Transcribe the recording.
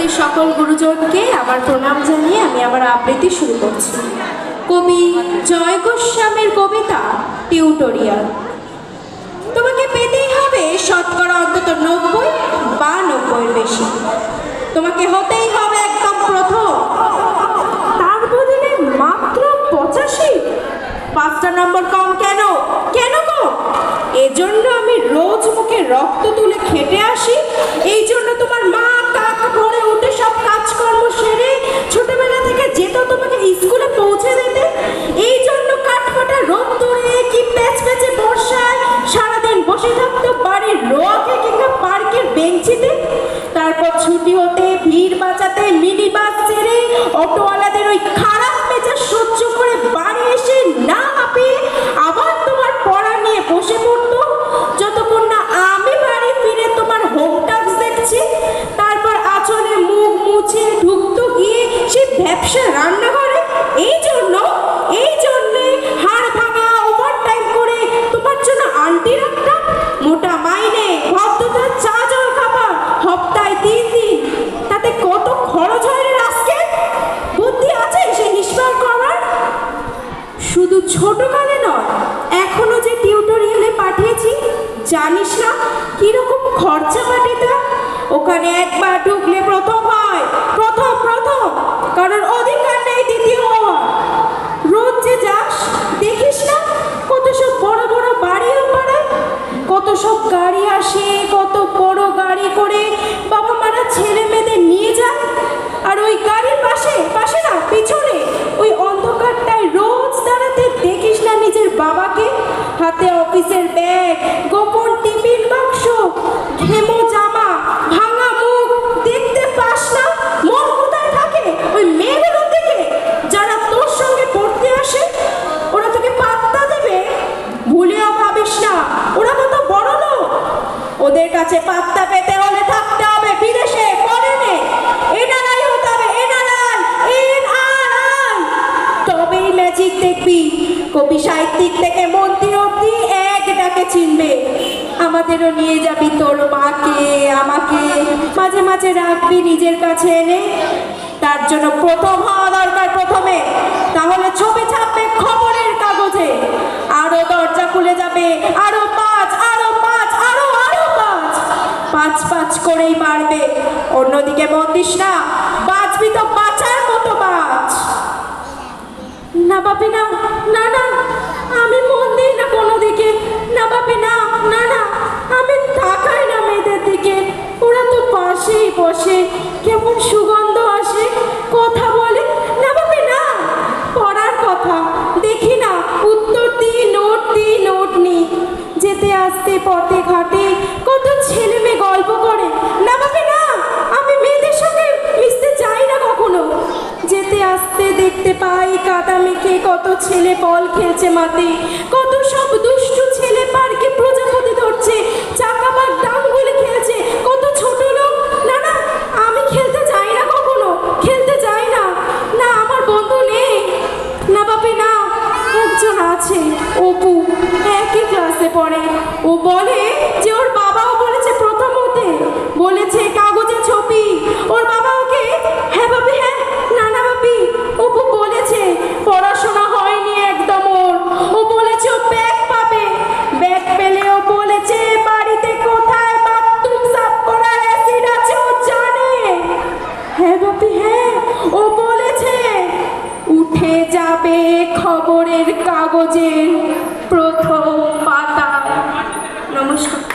উপস্থিত সকল গুরুজনকে আমার প্রণাম জানিয়ে আমি আমার আবৃত্তি শুরু করছি। কবি জয় গোস্বামীর কবিতা, টিউটোরিয়াল। তোমাকে পেতেই হবে শতকরা অন্তত নব্বই বা নব্বইয়ের বেশি। তোমাকে হতেই হবে একদম প্রথম। তার বদলে মাত্র পঁচাশি। পাঁচটা নম্বর বাড়ির রোয়াকে কিংবা পার্কের বেঞ্চিতে, তারপর ছুটি হতে, ভিড় বাঁচাতে মিনি বাস ছেড়ে, অটোওয়ালাদের ওই খারাপ মেজাজ সহ্য করে বাড়ি এসে না হাঁপিয়ে আবার তোমার পড়া নিয়ে বসে পড়তো। যতক্ষণ না আমি বাড়ি ফিরে তোমার হোম টাস্ক দেখছি, তারপর আঁচলে মুখ মুছে ঢুকতো গিয়ে সে ব্যবসা রান্নাঘরে। এই জন্য খরচা পাঠিটা ওখানে একবার ঢুকলে প্রথম হয়। প্রথম প্রথম। কারণ অধিকার নেই দ্বিতীয় হওয়ার। রোজ যে যাস, দেখিস না কত সব বড় বড় বাড়িও পাড়ায় কত সব গাড়ি আসে, কত বড় গাড়ি করে বাবা মারা ছেলে মেয়েদের নিয়ে যায়। আর ওই গাড়ির পাশে পাশে না, পিছনে, ওই অন্ধকারটায় রোজ দাঁড়াতে দেখিস না নিজের বাবাকে। হাতে ওদের কাছে পাত্তা পেতে হলে থাকতে হবে বিদেশে ফরেনে এনআরআই হতে হবে এনআরআই এনআরআই তবেই ম্যাজিক দেখবি। কবি সাহিত্যিক থেকে মন্ত্রী অব্দি এক ডাকে চিনবে। আমাদেরও নিয়ে যাবি তোর মাকে, আমাকে। মাঝে মাঝে রাখবি নিজের কাছে এনে। তার জন্য প্রথম হওয়া দরকার প্রথমে। তাহলে ছবি ছাপবে খবরের কাগজে। আরও দরজা করেই বাড়বে অন্যদিকে বন্দিস না বাঁচবি তো বাঁচার মতো বাঁচ। না বাপি, না না না। আসতে পথে, ঘাটে কত ছেলে মেয়ে গল্প করে। না বাবা না, আমি মেয়েদের সঙ্গে মিশতে চাই না কখনো। যেতে, আসতে দেখতে পাই কাদা মেখে কত ছেলে বল খেলছে মাতে কত সব দুষ্টু পড়ে। ও বলে যে ওর বাবাও বলেছে প্রথম হতে। বলেছে, কাগজে ছবি। ওর বাবা ওকে হ্যাঁ বাপি হ্যাঁ না না বাপি। অপু বলেছে, পড়াশোনা হয়নি একদম ওর। ও বলেছে, ও ব্যাগ পাবে। ব্যাগ পেলে ও বলেছে, বাড়িতে কোথায় বাথরুম সাফ করার অ্যাসিড আছে ও জানে। হ্যাঁ বাপি হ্যাঁ। ও বলেছে, উঠে যাবে খবরের কাগজের প্রথম Hoş bulduk.